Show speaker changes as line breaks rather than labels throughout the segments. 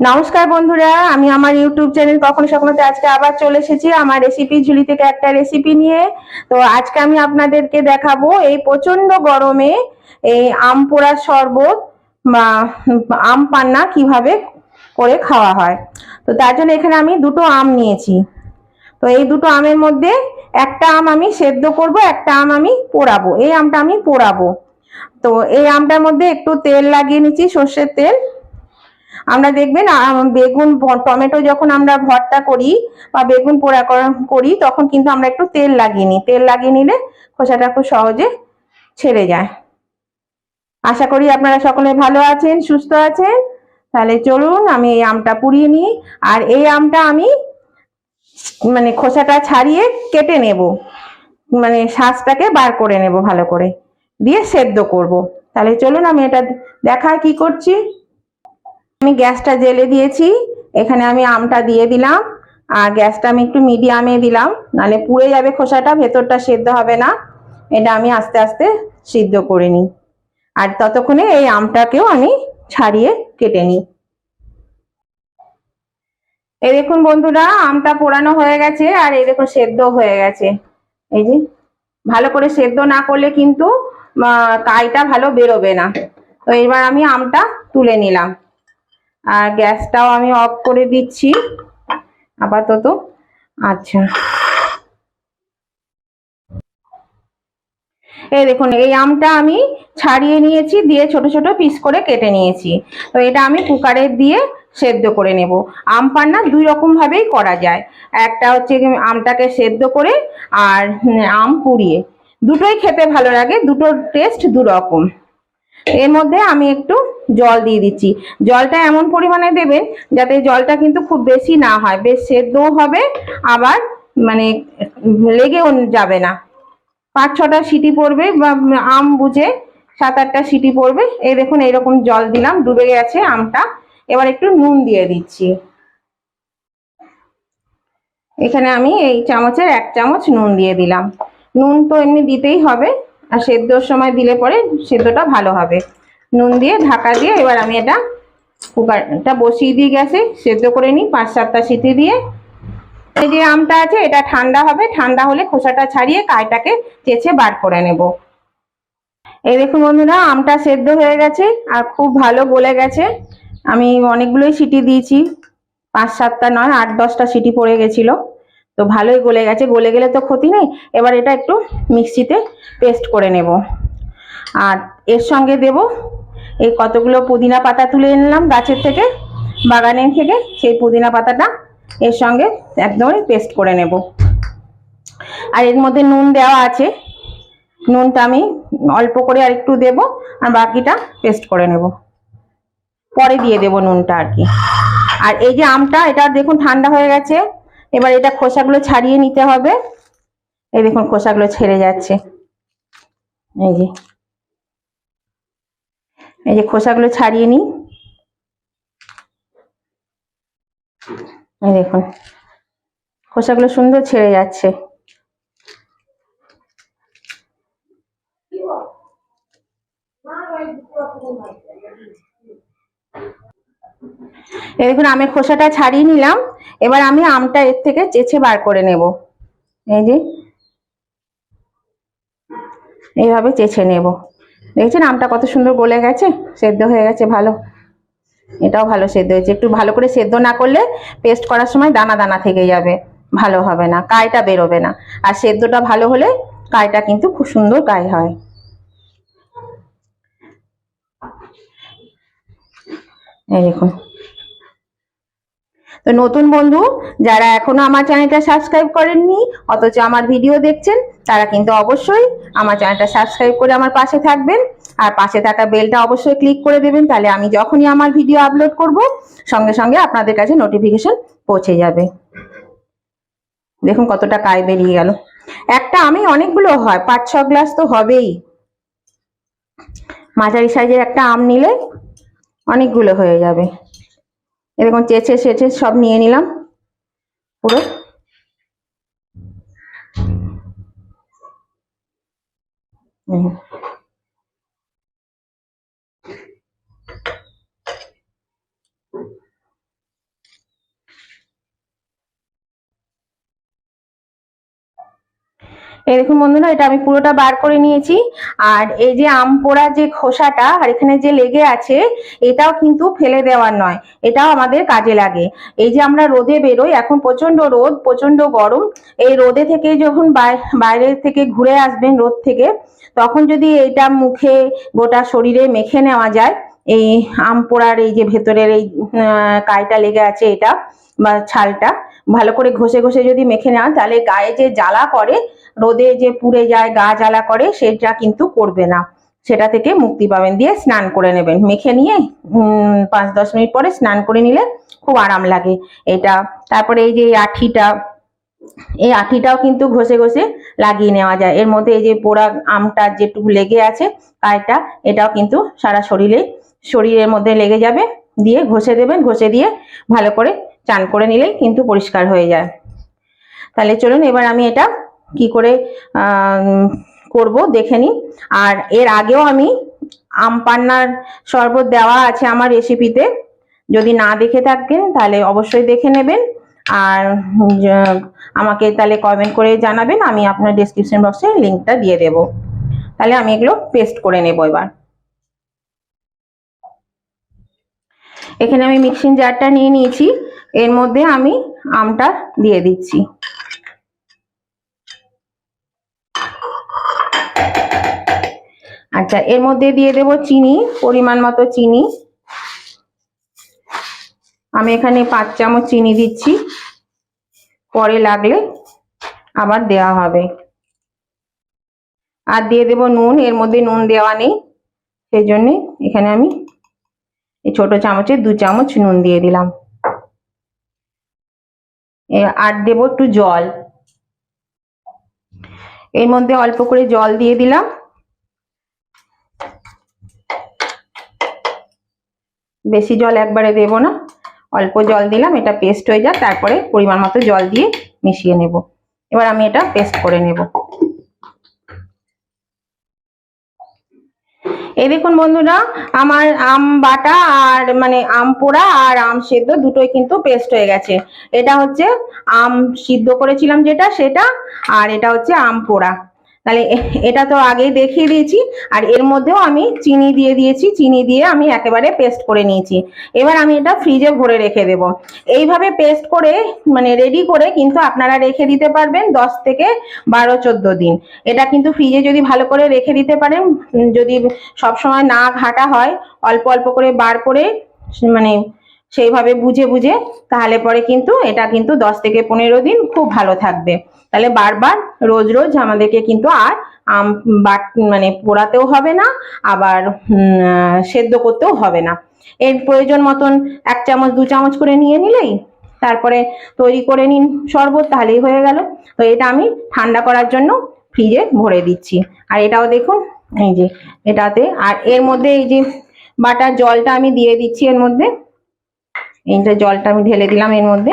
নমস্কার বন্ধুরা, আমি আমার ইউটিউব চ্যানেল কখনো সখনোতে আজকে আবার চলে এসেছি আমার রেসিপি ঝুলি থেকে একটা রেসিপি নিয়ে। তো আজকে আমি আপনাদেরকে দেখাবো এই প্রচণ্ড গরমে এই আম পোড়ার শরবত বা আম পান্না কীভাবে করে খাওয়া হয়। তো তার জন্য এখানে আমি দুটো আম নিয়েছি। তো এই দুটো আমের মধ্যে একটা আম আমি সেদ্ধ করব, একটা আম আমি পোড়াবো। এই আমটা আমি পোড়াবো। তো এই আমটার মধ্যে একটু তেল লাগিয়ে নিচ্ছি, সর্ষের তেল। আমরা দেখবেন বেগুন টমেটো যখন আমরা ভর্তা করি বা বেগুন পোড়া করা- তখন কিন্তু আমরা একটু তেল লাগিয়ে নিই। তেল লাগিয়ে নিলে খোসাটা খুব সহজে ছেড়ে যায়। আশা করি আপনারা সকলে ভালো আছেন, সুস্থ আছেন। তাহলে চলুন, আমি এই আমটা পুড়িয়ে নিই। আর এই আমটা আমি মানে খোসাটা ছাড়িয়ে কেটে নেব। মানে শ্বাসটাকে বার করে নেব ভালো করে। দিয়ে সেদ্ধ করব। তাহলে চলুন, আমি এটা দেখায় কি করছি। আমি গ্যাসটা জেলে দিয়েছি, এখানে আমি আমটা দিয়ে দিলাম, আর গ্যাসটা আমি একটু মিডিয়ামে দিলাম নালে পুড়ে যাবে খোসাটা, ভেতরটা সেদ্ধ হবে না, এটা আমি আস্তে আস্তে সিদ্ধ করে নিই। আর ততক্ষণে এই আমটাকেও আমি ছাড়িয়ে কেটে নিই। এই দেখুন বন্ধুরা, আমটা পোড়ানো হয়ে গেছে, আর এই দেখুন সেদ্ধ হয়ে গেছে। এই যে, ভালো করে সেদ্ধ না করলে কিন্তু কাইটা ভালো বেরোবে না। তো এবার আমি আমটা তুলে নিলাম। আর গ্যাসটাও আমি অফ করে দিচ্ছি। আপাতত। আচ্ছা। এই দেখুন, এই আমটা আমি ছাড়িয়ে নিয়েছি, দিয়ে ছোট ছোট পিস করে কেটে নিয়েছি। তো এটা আমি কুকারে দিয়ে সেদ্ধ করে নেব। আম পান্না দুই রকম ভাবেই করা যায়। একটা হচ্ছে আমটাকে সেদ্ধ করে আর আম পুড়িয়ে। দুটোই খেতে ভালো লাগে, দুটোর টেস্ট দু রকম এর মধ্যে আমি একটু জল দিয়ে দিচ্ছি। জলটা এমন পরিমাণে দেবেন যাতে জলটা কিন্তু খুব বেশি না হয়। বেশ সেদ্ধও হবে, আবার মানে লেগেও যাবে না। পাঁচ ছটা সিটি পড়বে বা আম বুঝে সাত আটটা সিটি পড়বে। এই দেখুন, এইরকম জল দিলাম, ডুবে গেছে আমটা। এবার একটু নুন দিয়ে দিচ্ছি। এখানে আমি এই চামচের এক চামচ নুন দিয়ে দিলাম। নুন তো এমনি দিতেই হবে। আর সেদ্ধর সময় দিলে পরে সেদ্ধটা ভালো হবে। নুন দিয়ে ঢাকা দিয়ে এবার আমি এটা কুকারটা বসিয়ে দিয়ে গেছে সেদ্ধ করে নিই পাঁচ সাতটা সিটি দিয়ে। এই যে আমটা আছে, এটা ঠান্ডা হবে, ঠান্ডা হলে খোসাটা ছাড়িয়ে কাইটাকে চেঁচে বার করে নেব। এই দেখুন বন্ধুরা, আমটা সেদ্ধ হয়ে গেছে আর খুব ভালো গলে গেছে। আমি অনেকগুলোই সিটি দিয়েছি, পাঁচ সাতটা নয়, আট দশটা সিটি পড়ে গেছিল। তো ভালোই গলে গেছে। গলে গেলে তো ক্ষতি নেই। এবার এটা একটু মিক্সিতে পেস্ট করে নেব। আর এর সঙ্গে দেব এই কতগুলো পুদিনা পাতা তুলে নিলাম গাছের থেকে, বাগানের থেকে। সেই পুদিনা পাতাটা এর সঙ্গে একদমই পেস্ট করে নেব। আর এর মধ্যে নুন দেওয়া আছে। নুনটা আমি অল্প করে আর একটু দেবো আর বাকিটা পেস্ট করে নেব। পরে দিয়ে দেবো নুনটা আর কি। আর এই যে আমটা, এটা দেখুন ঠান্ডা হয়ে গেছে। এবার এটা খোসাগুলো ছাড়িয়ে নিতে হবে। এই দেখুন খোসাগুলো ছেড়ে যাচ্ছে। এই যে। এই যে খোসাগুলো ছাড়িয়ে নিই। এই দেখুন। খোসাগুলো সুন্দর ছেড়ে যাচ্ছে এই দেখুন আমের খোসাটা ছাড়িয়ে নিলাম। এবার আমি আমটা এর থেকে চেঁচে বার করে নেব। এই যে, এইভাবে চেঁচে নেব। দেখছেন, আমটা কত সুন্দর গলে গেছে, সেদ্ধ হয়ে গেছে, ভালো। এটাও ভালো সেদ্ধ হয়েছে। একটু ভালো করে সেদ্ধ না করলে পেস্ট করার সময় দানা দানা থেকে যাবে, ভালো হবে না কাইটা বেরোবে না। আর সেদ্ধটা ভালো হলে কাইটা কিন্তু খুব সুন্দর কাই হয়। এই দেখুন তো নতুন বন্ধু, যারা এখনও আমার চ্যানেলটা সাবস্ক্রাইব করেননি, অথচ আমার ভিডিও দেখছেন, তারা কিন্তু অবশ্যই আমার চ্যানেলটা সাবস্ক্রাইব করে আমার পাশে থাকবেন। আর পাশে থাকা বেলটা অবশ্যই ক্লিক করে দেবেন, তাহলে আমি যখনই আমার ভিডিও আপলোড করব, সঙ্গে সঙ্গে আপনাদের কাছে নোটিফিকেশন পৌঁছে যাবে। দেখুন কতটা কায় বেরিয়ে গেল। একটা আমি অনেকগুলো হয়, পাঁচ, ছ গ্লাস তো হবেই। মাঝারি সাইজের একটা আম নিলে অনেকগুলো হয়ে যাবে। এরকম চেঁচে সেচে সব নিয়ে নিলাম পুরো হুম। এই দেখুন বন্ধুরা, এটা আমি পুরোটা বার করে নিয়েছি। আর এই যে আম পোড়া যে খোসাটা, আর এখানে যে লেগে আছে, এটাও কিন্তু ফেলে দেওয়ার নয়। এটাও আমাদের কাজে লাগে। এই যে আমরা রোদে বেরোই, এখন প্রচণ্ড রোদ প্রচণ্ড গরম। এই রোদে থেকে যখন বাই- বাইরে থেকে ঘুরে আসবেন রোদ থেকে, তখন যদি এটা মুখে গোটা শরীরে মেখে নেওয়া যায়, এই আম পোড়ার এই যে ভেতরের এই কাইটা লেগে আছে এটা, বা ছালটা, ভালো করে ঘষে ঘষে যদি মেখে নেওয়া তাহলে গায়ে যে জ্বালা করে রোদে যে পুড়ে যায়, গা জ্বালা করে, সেটা কিন্তু করবে না। সেটা থেকে মুক্তি পাবেন দিয়ে স্নান করে নেবেন। মেখে নিয়ে পাঁচ দশ মিনিট পরে স্নান করে নিলে খুব আরাম লাগে এটা। তারপরে এই যে আঠিটা, এই আঠিটাও কিন্তু ঘষে ঘষে লাগিয়ে নেওয়া যায়। এর মধ্যে এই যে পোড়া আমটা যেটুকু লেগে আছে, কায়টা, এটাও কিন্তু সারা শরীরে, শরীরের মধ্যে লেগে যাবে। দিয়ে ঘষে দেবেন, ঘষে দিয়ে ভালো করে চান করে নিলেই কিন্তু পরিষ্কার হয়ে যায়। তাহলে চলুন, এবার আমি এটা কি করে করব দেখে নিই। আর এর আগেও আমি আম পান্নার শরবত দেওয়া আছে আমার রেসিপিতে। যদি না দেখে থাকেন তাহলে অবশ্যই দেখে নেবেন। আর আমাকে তাহলে কমেন্ট করে জানাবেন, আমি আপনার ডিসক্রিপশন বক্সে লিঙ্কটা দিয়ে দেব। তাহলে আমি এগুলো পেস্ট করে নেব এবার। এখানে আমি মিক্সিং জারটা নিয়ে নিয়েছি। এর মধ্যে আমি আমটা দিয়ে দিচ্ছি। আচ্ছা এর মধ্যে দিয়ে দেব চিনি, পরিমাণ মতো চিনি। আমি এখানে পাঁচ চামচ চিনি দিচ্ছি। পরে লাগলে আবার দেওয়া হবে। আর দিয়ে দেব নুন, এর মধ্যে নুন দেওয়া নেই। সেই জন্যে এখানে আমি এই ছোট চামচে দু চামচ নুন দিয়ে দিলাম। আর দেব একটু জল। এর মধ্যে অল্প করে জল দিয়ে দিলাম। বেশি জল একবারে দেব না। অল্প জল দিলাম, এটা পেস্ট হয়ে যাক, তারপরে পরিমাণ মতো জল দিয়ে মিশিয়ে নেব। এবার আমি এটা পেস্ট করে নেব। এই দেখুন বন্ধুরা, আমার আম বাটা আর মানে আম পোড়া আর আম সেদ্ধ দুটোই কিন্তু পেস্ট হয়ে গেছে। এটা হচ্ছে আম সিদ্ধ করেছিলাম যেটা, সেটা, আর এটা হচ্ছে আম পোড়া। তাহলে এটা তো আগেই দেখিয়ে দিয়েছি, আর এর মধ্যেও আমি চিনি দিয়ে দিয়েছি, চিনি দিয়ে আমি একেবারে পেস্ট করে নিয়েছি। এবার আমি এটা ফ্রিজে ভরে রেখে দেব। এইভাবে পেস্ট করে মানে রেডি করে কিন্তু আপনারা রেখে দিতে পারবেন দশ থেকে বারো, চোদ্দ দিন। এটা কিন্তু ফ্রিজে যদি ভালো করে রেখে দিতে পারেন, যদি সব সময় না ঘাটা হয়, অল্প অল্প করে বার করে মানে সেইভাবে বুঝে বুঝে তাহলে পরে কিন্তু এটা কিন্তু দশ থেকে পনেরো দিন খুব ভালো থাকবে। তাহলে বারবার রোজ রোজ আমাদেরকে কিন্তু আর আম মানে পোড়াতেও হবে না, আবার সেদ্ধ করতেও হবে না। এর প্রয়োজন মতন এক চামচ, দু চামচ করে নিয়ে নিলেই তারপরে তৈরি করে নিন শরবত, তাহলেই হয়ে গেল। তো এটা আমি ঠান্ডা করার জন্য ফ্রিজে ভরে দিচ্ছি। আর এটাও দেখুন, এই যে এটাতে, আর এর মধ্যে এই যে বাটার জলটা আমি দিয়ে দিচ্ছি এর মধ্যে। এইটা জলটা আমি ঢেলে দিলাম এর মধ্যে।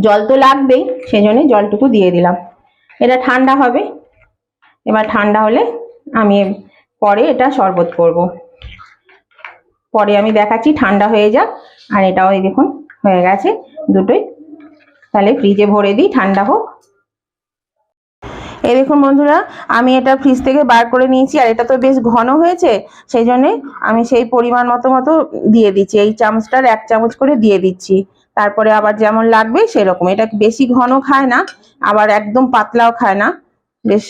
জল তো লাগবেই সেই জন্য জলটুকু দিয়ে দিলাম। এটা ঠান্ডা হবে। এবার ঠান্ডা হলে আমি পরে এটা শরবত করব। পরে আমি দেখাচ্ছি, ঠান্ডা হয়ে যাক। আর এটাও এই দেখুন, হয়ে গেছে দুটোই। তাহলে ফ্রিজে ভরে দিই, ঠান্ডা হোক। এই দেখুন বন্ধুরা, আমি এটা ফ্রিজ থেকে বার করে নিয়েছি, আর এটা তো বেশ ঘন হয়েছে, সেই জন্যে আমি সেই পরিমাণ মতো মতো দিয়ে দিচ্ছি। এই চামচটার এক চামচ করে দিয়ে দিচ্ছি। তারপরে আবার যেমন লাগবে সেরকম। এটা বেশি ঘন খায় না, আবার একদম পাতলাও খায় না। বেশ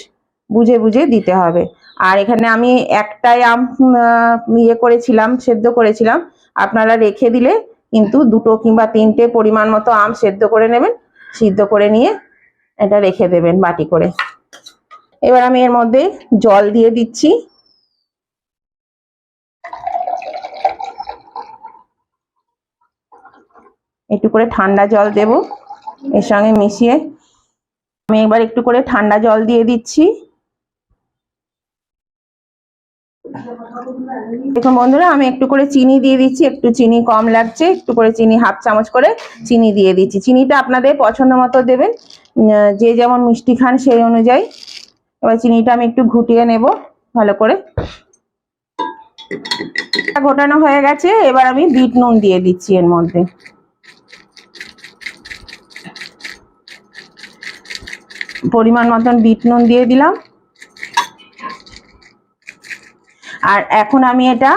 বুঝে বুঝে দিতে হবে। আর এখানে আমি একটাই আম ইয়ে করেছিলাম, সেদ্ধ করেছিলাম। আপনারা রেখে দিলে কিন্তু দুটো কিংবা তিনটে পরিমাণ মতো আম সেদ্ধ করে নেবেন, সিদ্ধ করে নিয়ে এটা রেখে দেবেন বাটি করে। এবার আমি এর মধ্যে জল দিয়ে দিচ্ছি। একটু করে ঠান্ডা জল দেব, এর সঙ্গে মিশিয়ে আমি এবার একটু করে ঠান্ডা জল দিয়ে দিচ্ছি। দেখুন বন্ধুরা, আমি একটু করে চিনি দিয়ে দিচ্ছি, একটু চিনি কম লাগছে, একটু করে চিনি হাফ চামচ করে চিনি দিয়ে দিচ্ছি। চিনিটা আপনাদের পছন্দ মতো দেবেন যে যেমন মিষ্টি খান সেই অনুযায়ী। এবার চিনিটা আমি একটু ঘুটিয়ে নেব ভালো করে। ঘোটানো হয়ে গেছে, এবার আমি বিট নুন দিয়ে দিচ্ছি এর মধ্যে। পরিমাণ মতন বিট নুন দিয়ে দিলাম। আর এখন আমি এটা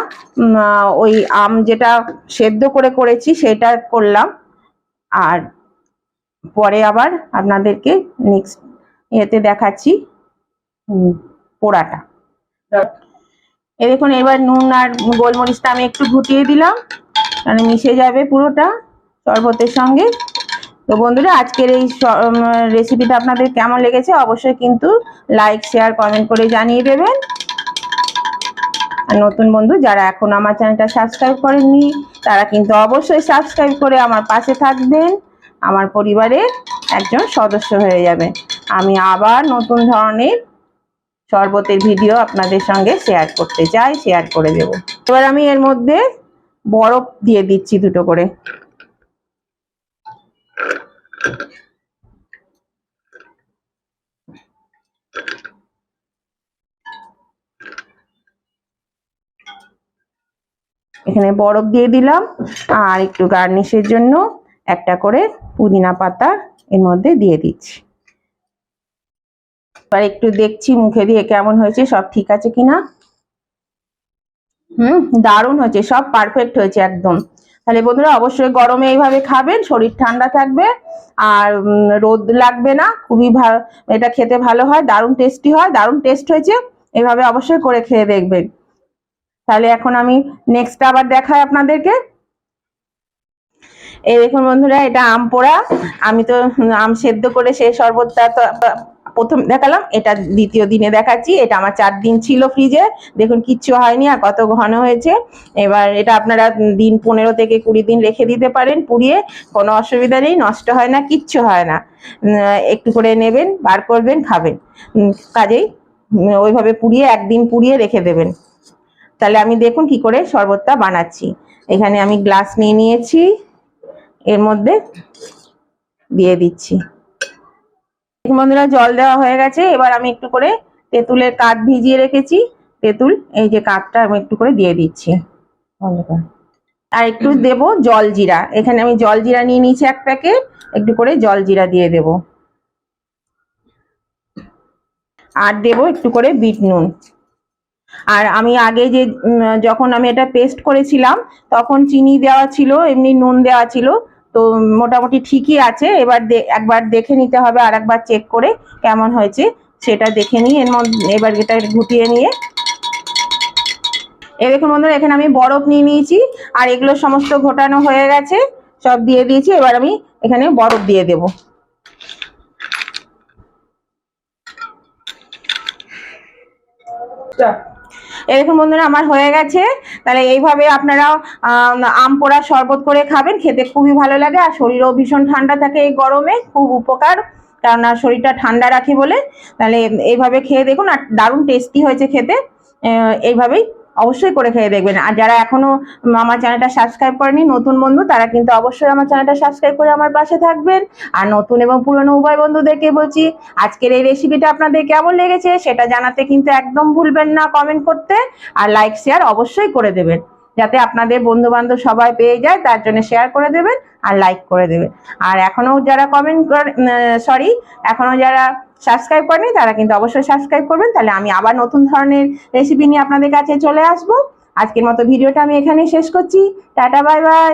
ওই আম যেটা সেদ্ধ করে করেছি সেটা করলাম। আর পরে আবার আপনাদেরকে নেক্সট এতে দেখাচ্ছি। পোড়াটা। এই দেখুন, এবার নুন আর গোলমরিচটা আমি একটু ঘুটিয়ে দিলাম। মানে মিশে যাবে পুরোটা শরবতের সঙ্গে। তো বন্ধুরা, আজকের এই রেসিপিটা আপনাদের কেমন লেগেছে অবশ্যই কিন্তু লাইক শেয়ার কমেন্ট করে জানিয়ে দেবেন। আর নতুন বন্ধু, যারা এখন আমার চ্যানেলটা সাবস্ক্রাইব করেননি, তারা কিন্তু অবশ্যই সাবস্ক্রাইব করে আমার পাশে থাকবেন। আমার পরিবারের একজন সদস্য হয়ে যাবে। আমি আবার নতুন ধরনের শরবতের ভিডিও আপনাদের সঙ্গে শেয়ার করতে চাই শেয়ার করে দেব। এবার আমি এর মধ্যে বরফ দিয়ে দিচ্ছি দুটো করে। এখানে বরফ দিয়ে দিলাম, আর একটু গার্নিশের জন্য একটা করে পুদিনা পাতা এর মধ্যে দিয়ে দিচ্ছি। এবার একটু দেখছি, মুখে দিয়ে কেমন হয়েছে, সব ঠিক আছে কিনা? হুম, দারুণ হয়েছে, সব পারফেক্ট হয়েছে একদম। তাহলে বন্ধুরা, অবশ্যই গরমে এইভাবে খাবেন, শরীর ঠান্ডা থাকবে, আর রোদ লাগবে না, খুবই ভালো এটা খেতে ভালো হয়, দারুণ টেস্টি হয়, দারুণ টেস্ট হয়েছে, এভাবে অবশ্যই করে খেয়ে দেখবেন। তাহলে এখন আমি নেক্সট আবার দেখাই আপনাদেরকে। এই দেখুন বন্ধুরা, এটা আম পোড়া, আমি তো আম সেদ্ধ করে সেই শরবতটা প্রথম দেখালাম, এটা দ্বিতীয় দিনে দেখাচ্ছি, এটা আমার চার দিন ছিল ফ্রিজে দেখুন কিচ্ছু হয়নি আর কত ঘন হয়েছে। এবার এটা আপনারা দিন পনেরো থেকে কুড়ি দিন রেখে দিতে পারেন, পুড়িয়ে, কোনো অসুবিধা নেই, নষ্ট হয় না, কিচ্ছু হয় না। একটু করে নেবেন, বার করবেন, খাবেন। কাজেই ওইভাবে পুড়িয়ে, একদিন পুড়িয়ে রেখে দেবেন। তাহলে আমি দেখুন কি করে শরবতটা বানাচ্ছি। এখানে আমি গ্লাস নিয়ে নিয়েছি, এর মধ্যে দিয়ে দিচ্ছি। বন্ধুরা জল দেওয়া হয়ে গেছে এবার আমি একটু করে তেঁতুলের কাঠ ভিজিয়ে রেখেছি। তেঁতুল এই যে কাঠটা আমি একটু করে দিয়ে দিচ্ছি। আর একটু দেব জল জিরা। এখানে আমি জল জিরা নিয়ে নিয়েছি এক প্যাকেট একটু করে জল জিরা দিয়ে দেব। আর দেব একটু করে বিট নুন। আর আমি আগে যে যখন আমি এটা পেস্ট করেছিলাম তখন চিনি দেওয়া ছিল এমনি নুন দেওয়া ছিল। তো মোটামুটি ঠিকই আছে। এবার একবার দেখে নিতে হবে আর একবার চেক করে কেমন হয়েছে। সেটা দেখে নিয়ে এর মধ্যে, এবার এটা ঘুটিয়ে নিয়ে। এই দেখুন বন্ধুরা, এখানে আমি বরফ নিয়ে নিয়েছি, আর এগুলো সমস্ত ঘোটানো হয়ে গেছে। সব দিয়ে দিয়েছি, এবার আমি এখানে বরফ দিয়ে দেবো। এই দেখুন বন্ধুরা আমার হয়ে গেছে। তাহলে এইভাবে আপনারা আম পোড়া শরবত করে খাবেন, খেতে খুবই ভালো লাগে। আর শরীরও ভীষণ ঠান্ডা থাকে এই গরমে, খুব উপকার। কেননা শরীরটা ঠান্ডা রাখি বলে। তাহলে এইভাবে খেয়ে দেখুন, আর দারুণ টেস্টি হয়েছে খেতে। এইভাবেই অবশ্যই করে খেয়ে দেখবেন। আর যারা এখনও আমার চ্যানেলটা সাবস্ক্রাইব করেনি, নতুন বন্ধু, তারা কিন্তু অবশ্যই আমার চ্যানেলটা সাবস্ক্রাইব করে আমার পাশে থাকবেন। আর নতুন এবং পুরনো উভয় বন্ধুদেরকে বলছি, আজকের এই রেসিপিটা আপনাদের কেমন লেগেছে সেটা জানাতে কিন্তু একদম ভুলবেন না কমেন্ট করতে। আর লাইক শেয়ার অবশ্যই করে দেবেন। যাতে আপনাদের বন্ধু বান্ধব সবাই পেয়ে যায়, তার জন্য শেয়ার করে দেবেন আর লাইক করে দেবেন। আর এখনও যারা কমেন্ট সরি এখনও যারা সাবস্ক্রাইব করেনি, তারা কিন্তু অবশ্যই সাবস্ক্রাইব করবেন। তাহলে আমি আবার নতুন ধরনের রেসিপি নিয়ে আপনাদের কাছে চলে আসব। আজকের মতো ভিডিওটা আমি এখানেই শেষ করছি। Tata bye bye